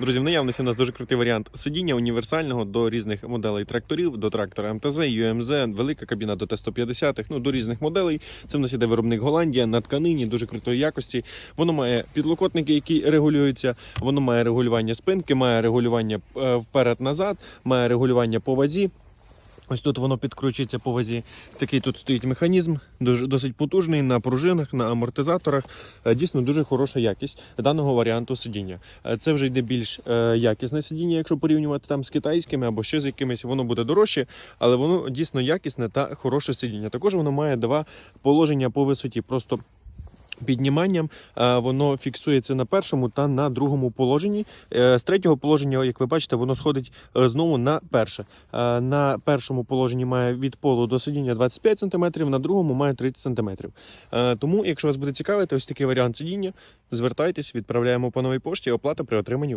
Друзі, в наявності у нас дуже крутий варіант сидіння універсального до різних моделей тракторів, до трактора МТЗ, ЮМЗ, велика кабіна до Т-150, ну до різних моделей. Це в нас іде виробник Голландія на тканині, дуже крутої якості. Воно має підлокотники, які регулюються. Воно має регулювання спинки, має регулювання е, вперед-назад, має регулювання по вазі. Ось тут воно підкручується по вазі. Такий тут стоїть механізм, досить потужний на пружинах, на амортизаторах. Е, Дійсно дуже хороша якість даного варіанту сидіння. Е, Це вже йде більш е, якісне сидіння, якщо порівнювати там з китайськими або ще з якимись, воно буде дорожче, але воно дійсно якісне та хороше сидіння. Також воно має два положення по висоті. Просто Підніманням е, воно фіксується на першому та на другому положенні. Е, З третього положення, як ви бачите, воно сходить е, знову на перше. На першому положенні має від полу до сидіння 25 см, на другому має 30 см. Тому, якщо вас буде цікавити, ось такий варіант сидіння, звертайтесь, відправляємо по новій пошті, оплата при отриманні.